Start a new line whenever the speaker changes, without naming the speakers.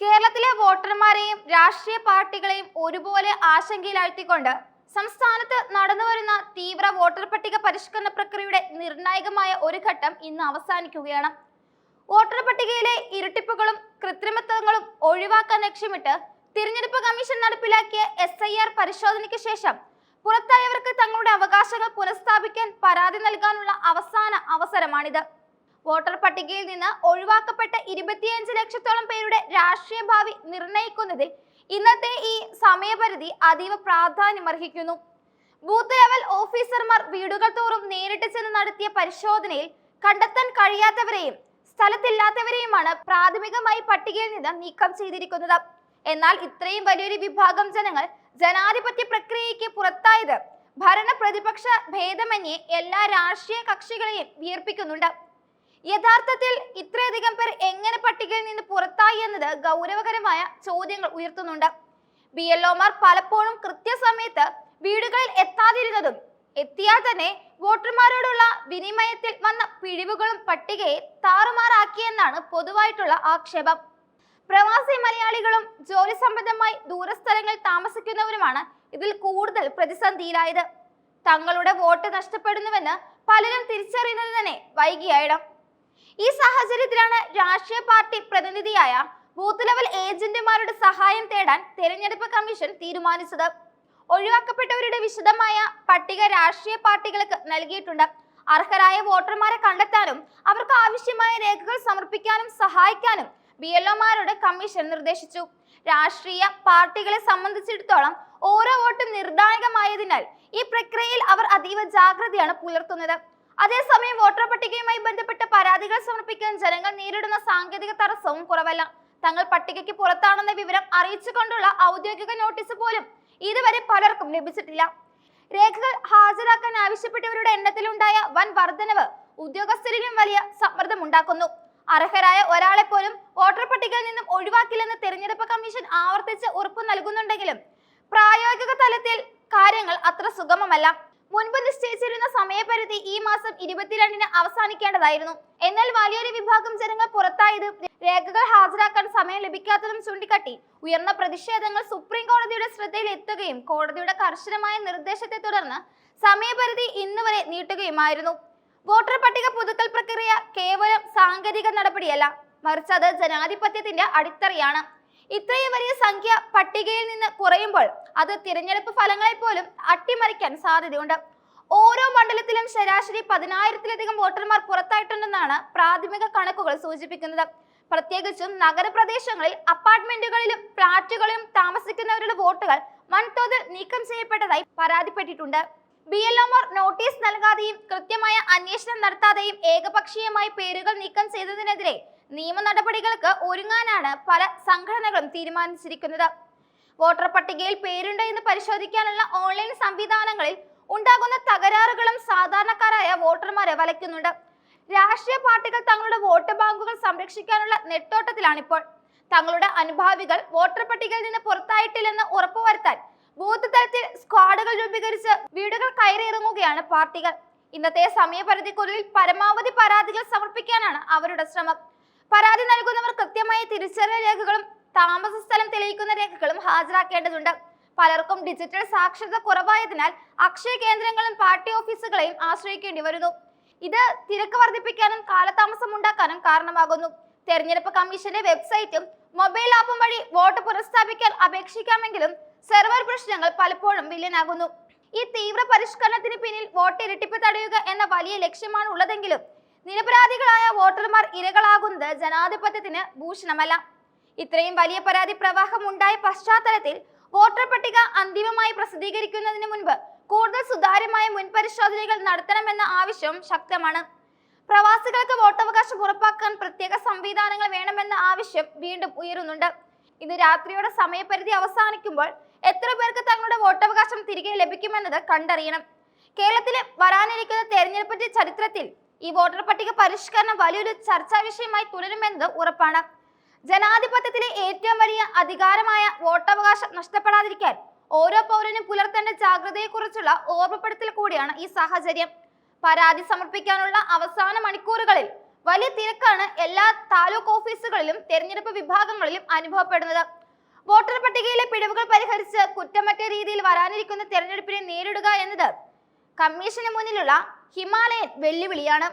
കേരളത്തിലെ വോട്ടർമാരെയും രാഷ്ട്രീയ പാർട്ടികളെയും ഒരുപോലെ ആശങ്കയിലാഴ്ത്തിക്കൊണ്ട് സംസ്ഥാനത്ത് നടന്നുവരുന്ന തീവ്ര വോട്ടർ പട്ടിക പരിഷ്കരണ പ്രക്രിയയുടെ നിർണായകമായ ഒരു ഘട്ടം ഇന്ന് അവസാനിക്കുകയാണ്. വോട്ടർ പട്ടികയിലെ ഇരട്ടിപ്പുകളും കൃത്രിമത്വങ്ങളും ഒഴിവാക്കാൻ ലക്ഷ്യമിട്ട് തിരഞ്ഞെടുപ്പ് കമ്മീഷൻ നടപ്പിലാക്കിയ എസ് ഐ ആർ പരിശോധനയ്ക്ക് ശേഷം പുറത്തായവർക്ക് തങ്ങളുടെ അവകാശങ്ങൾ പുനഃസ്ഥാപിക്കാൻ പരാതി നൽകാനുള്ള അവസാന അവസരമാണിത്. വോട്ടർ പട്ടികയിൽ നിന്ന് ഒഴിവാക്കപ്പെട്ട ഇരുപത്തിയഞ്ച് ലക്ഷത്തോളം പേരുടെ രാഷ്ട്രീയ ഭാവി നിർണയിക്കുന്നതിൽ ഇന്നത്തെ ഈ സമയപരിധി അതീവ പ്രാധാന്യമർഹിക്കുന്നു. ബൂത്ത് ലെവൽ ഓഫീസർമാർ വീടുകൾ തോറും നേരിട്ട് ചെന്ന് നടത്തിയ പരിശോധനയിൽ കണ്ടെത്താൻ കഴിയാത്തവരെയും സ്ഥലത്തില്ലാത്തവരെയുമാണ് പ്രാഥമികമായി പട്ടികയിൽ നിന്ന് നീക്കം ചെയ്തിരിക്കുന്നത്. എന്നാൽ ഇത്രയും വലിയൊരു വിഭാഗം ജനങ്ങൾ ജനാധിപത്യ പ്രക്രിയയ്ക്ക് പുറത്തായത് ഭരണ പ്രതിപക്ഷ ഭേദമന്യേ എല്ലാ രാഷ്ട്രീയ കക്ഷികളെയും വിയർപ്പിക്കുന്നുണ്ട്. യഥാർത്ഥത്തിൽ ഇത്രയധികം പേർ എങ്ങനെ പട്ടികയിൽ നിന്ന് പുറത്തായി എന്നത് ഗൗരവകരമായ ചോദ്യങ്ങൾ ഉയർത്തുന്നുണ്ട്. ബി എൽ ഒമാർ പലപ്പോഴും കൃത്യസമയത്ത് വീടുകളിൽ എത്താതിരുന്നതും എത്തിയാൽ തന്നെ വോട്ടർമാരോടുള്ള വിനിമയത്തിൽ വന്ന പിഴിവുകളും പട്ടികയെ താറുമാറാക്കിയെന്നാണ് പൊതുവായിട്ടുള്ള ആക്ഷേപം. പ്രവാസി മലയാളികളും ജോലി സംബന്ധമായി ദൂരസ്ഥലങ്ങളിൽ താമസിക്കുന്നവരുമാണ് ഇതിൽ കൂടുതൽ പ്രതിസന്ധിയിലായത്. തങ്ങളുടെ വോട്ട് നഷ്ടപ്പെടുന്നുവെന്ന് പലരും തിരിച്ചറിയുന്നത് തന്നെ വൈകിയായിടം ഈ സാഹചര്യത്തിലാണ് രാഷ്ട്രീയ പാർട്ടി പ്രതിനിധിയായ ബൂത്ത് ലെവൽ ഏജന്റുമാരുടെ സഹായം തേടാൻ തെരഞ്ഞെടുപ്പ് കമ്മീഷൻ തീരുമാനിച്ചത്. ഒഴിവാക്കപ്പെട്ടവരുടെ വിശദമായ പട്ടിക രാഷ്ട്രീയ പാർട്ടികൾക്ക് നൽകിയിട്ടുണ്ട്. അർഹരായ വോട്ടർമാരെ കണ്ടെത്താനും അവർക്ക് ആവശ്യമായ രേഖകൾ സമർപ്പിക്കാനും സഹായിക്കാനും ബി എൽ ഒമാരോട് കമ്മീഷൻ നിർദ്ദേശിച്ചു. രാഷ്ട്രീയ പാർട്ടികളെ സംബന്ധിച്ചിടത്തോളം ഓരോ വോട്ടും നിർണായകമായതിനാൽ ഈ പ്രക്രിയയിൽ അവർ അതീവ ജാഗ്രതയാണ് പുലർത്തുന്നത്. അതേസമയം വോട്ടർ പട്ടികയുമായി ബന്ധപ്പെട്ട് പരാതികൾ സമർപ്പിക്കാൻ ജനങ്ങൾ നേരിടുന്ന സാങ്കേതിക തടസ്സവും കുറവല്ല. തങ്ങൾ പട്ടികയ്ക്ക് പുറത്താണെന്ന വിവരം അറിയിച്ചുകൊണ്ടുള്ള ഔദ്യോഗിക നോട്ടീസ് പോലും ഇതുവരെ പലർക്കും ലഭിച്ചിട്ടില്ല. രേഖകൾ ഹാജരാക്കാൻ ആവശ്യപ്പെട്ടവരുടെ എണ്ണത്തിലുണ്ടായ വൻ വർധനവ് ഉദ്യോഗസ്ഥരിലും വലിയ സമ്മർദ്ദം ഉണ്ടാക്കുന്നു. അർഹരായ ഒരാളെ പോലും വോട്ടർ പട്ടികയിൽ നിന്നും ഒഴിവാക്കില്ലെന്ന് തെരഞ്ഞെടുപ്പ് കമ്മീഷൻ ആവർത്തിച്ച് ഉറപ്പു നൽകുന്നുണ്ടെങ്കിലും പ്രായോഗിക തലത്തിൽ കാര്യങ്ങൾ അത്ര സുഗമമല്ല. മുൻപ് നിശ്ചയിച്ചിരുന്ന സമയപരിധി ഈ മാസം ഇരുപത്തിരണ്ടിന് അവസാനിക്കേണ്ടതായിരുന്നു. എന്നാൽ വലിയൊരു വിഭാഗം ജനങ്ങൾ പുറത്തായത് രേഖകൾ ഹാജരാക്കാൻ സമയം ലഭിക്കാത്തതും ചൂണ്ടിക്കാട്ടി ഉയർന്ന പ്രതിഷേധങ്ങൾ സുപ്രീം കോടതിയുടെ ശ്രദ്ധയിൽ എത്തുകയും കോടതിയുടെ കർശനമായ നിർദ്ദേശത്തെ തുടർന്ന് സമയപരിധി ഇന്ന് വരെ നീട്ടുകയുമായിരുന്നു. വോട്ടർ പട്ടിക പുതുക്കൽ പ്രക്രിയ കേവലം സാങ്കേതിക നടപടിയല്ല. മറിച്ച് അത് ജനാധിപത്യത്തിന്റെ അടിത്തറയാണ്. ഇത്രയും വലിയ സംഖ്യ പട്ടികയിൽ നിന്ന് കുറയുമ്പോൾ അത് തിരഞ്ഞെടുപ്പ് ഫലങ്ങളെ പോലും അട്ടിമറിക്കാൻ സാധ്യതയുണ്ട്. ഓരോ മണ്ഡലത്തിലും ശരാശരി പതിനായിരത്തിലധികം വോട്ടർമാർ പുറത്തായിട്ടുണ്ടെന്നാണ് പ്രാഥമിക കണക്കുകൾ സൂചിപ്പിക്കുന്നത്. പ്രത്യേകിച്ചും നഗരപ്രദേശങ്ങളിൽ അപ്പാർട്ട്മെന്റുകളിലും ഫ്ളാറ്റുകളിലും താമസിക്കുന്നവരുടെ വോട്ടുകൾ വൻതോതിൽ നീക്കം ചെയ്യപ്പെട്ടതായി പരാതിപ്പെട്ടിട്ടുണ്ട്. ബി എൽ ഒമാർ നോട്ടീസ് നൽകാതെയും കൃത്യമായ അന്വേഷണം നടത്താതെയും ഏകപക്ഷീയമായി പേരുകൾ നീക്കം ചെയ്തതിനെതിരെ നിയമ നടപടികൾക്ക് ഒരുങ്ങാനാണ് പല സംഘടനകളും തീരുമാനിച്ചിരിക്കുന്നത്. വോട്ടർ പട്ടികയിൽ പേരുണ്ടോ എന്ന് പരിശോധിക്കാനുള്ള ഓൺലൈൻ സംവിധാനങ്ങളിൽ ഉണ്ടാകുന്ന തകരാറുകളും സാധാരണക്കാരായ വോട്ടർമാരെ വലയ്ക്കുന്നുണ്ട്. രാഷ്ട്രീയ പാർട്ടികൾ തങ്ങളുടെ വോട്ട് ബാങ്കുകൾ സംരക്ഷിക്കാനുള്ള നെട്ടോട്ടത്തിലാണിപ്പോൾ. തങ്ങളുടെ അനുഭാവികൾ വോട്ടർ പട്ടികയിൽ നിന്ന് പുറത്തായിട്ടില്ലെന്ന് ഉറപ്പുവരുത്താൻ ബൂത്ത് തലത്തിൽ സ്ക്വാഡുകൾ രൂപീകരിച്ച് വീടുകൾ കയറിയിറങ്ങുകയാണ് പാർട്ടികൾ. ഇന്നത്തെ സമയപരിധിക്കുള്ളിൽ പരമാവധി പരാതികൾ സമർപ്പിക്കാനാണ് അവരുടെ ശ്രമം. പരാതി നൽകുന്നവർ കൃത്യമായ തിരിച്ചറിയൽ രേഖകളും താമസ സ്ഥലം തെളിയിക്കുന്ന രേഖകളും ഹാജരാക്കേണ്ടതുണ്ട്. പലർക്കും ഡിജിറ്റൽ സാക്ഷരത കുറവായതിനാൽ അക്ഷയ കേന്ദ്രങ്ങളും പാർട്ടി ഓഫീസുകളെയും ആശ്രയിക്കേണ്ടി വരുന്നു. ഇത് തിരക്ക് വർദ്ധിപ്പിക്കാനും കാലതാമസം ഉണ്ടാക്കാനും കാരണമാകുന്നു. തെരഞ്ഞെടുപ്പ് കമ്മീഷന്റെ വെബ്സൈറ്റും മൊബൈൽ ആപ്പും വഴി വോട്ട് പുനഃസ്ഥാപിക്കാൻ അപേക്ഷിക്കാമെങ്കിലും സെർവർ പ്രശ്നങ്ങൾ പലപ്പോഴും വില്ലനാകുന്നു. ഈ തീവ്ര പരിഷ്കരണത്തിന് പിന്നിൽ വോട്ട് ഇരട്ടിപ്പ് തടയുക എന്ന വലിയ ലക്ഷ്യമാണ് ഉള്ളതെങ്കിലും നിരപരാധികളായ വോട്ടർമാർ ഇരകളാകുന്നത് ജനാധിപത്യത്തിന് ഭൂഷണമല്ല. ഇത്രയും വലിയ പരാതി പ്രവാഹം ഉണ്ടായ പശ്ചാത്തലത്തിൽ വോട്ടർ പട്ടിക അന്തിമമായി പ്രസിദ്ധീകരിക്കുന്നതിന് മുൻപ് കൂടുതൽ സുതാര്യമായ മുൻപരിശോധനകൾ നടത്തണമെന്ന ആവശ്യം ശക്തമാണ്. പ്രവാസികൾക്ക് വോട്ടവകാശം ഉറപ്പാക്കാൻ പ്രത്യേക സംവിധാനങ്ങൾ വേണമെന്ന ആവശ്യം വീണ്ടും ഉയരുന്നുണ്ട്. ഇത് രാത്രിയുടെ സമയപരിധി അവസാനിക്കുമ്പോൾ എത്ര പേർക്ക് തങ്ങളുടെ വോട്ടവകാശം തിരികെ ലഭിക്കുമെന്നത് കണ്ടറിയണം. കേരളത്തിലെ വരാനിരിക്കുന്ന തെരഞ്ഞെടുപ്പിന്റെ ചരിത്രത്തിൽ ഈ വോട്ടർ പട്ടിക പരിഷ്കരണം വലിയൊരു ചർച്ചാ വിഷയമായി തുടരുമെന്നത് ഉറപ്പാണ്. ജനാധിപത്യത്തിലെ ഏറ്റവും വലിയ അധികാരമായ വോട്ടവകാശം നഷ്ടപ്പെടാതിരിക്കാൻ ഓരോ പൗരനും പുലർത്തേണ്ട ജാഗ്രതയെക്കുറിച്ചുള്ള ഓർമ്മപ്പെടുത്തൽ കൂടിയാണ് ഈ സാഹചര്യം. പരാതി സമർപ്പിക്കാനുള്ള അവസാന മണിക്കൂറുകളിൽ വലിയ തിരക്കാണ് എല്ലാ താലൂക്ക് ഓഫീസുകളിലും തെരഞ്ഞെടുപ്പ് വിഭാഗങ്ങളിലും അനുഭവപ്പെടുന്നത്. വോട്ടർ പട്ടികയിലെ പിഴവുകൾ പരിഹരിച്ച് കുറ്റമറ്റ രീതിയിൽ വരാനിരിക്കുന്ന തെരഞ്ഞെടുപ്പിനെ നേരിടുക എന്നത് കമ്മീഷന് മുന്നിലുള്ള ഹിമാലയൻ വെല്ലുവിളിയാണ്.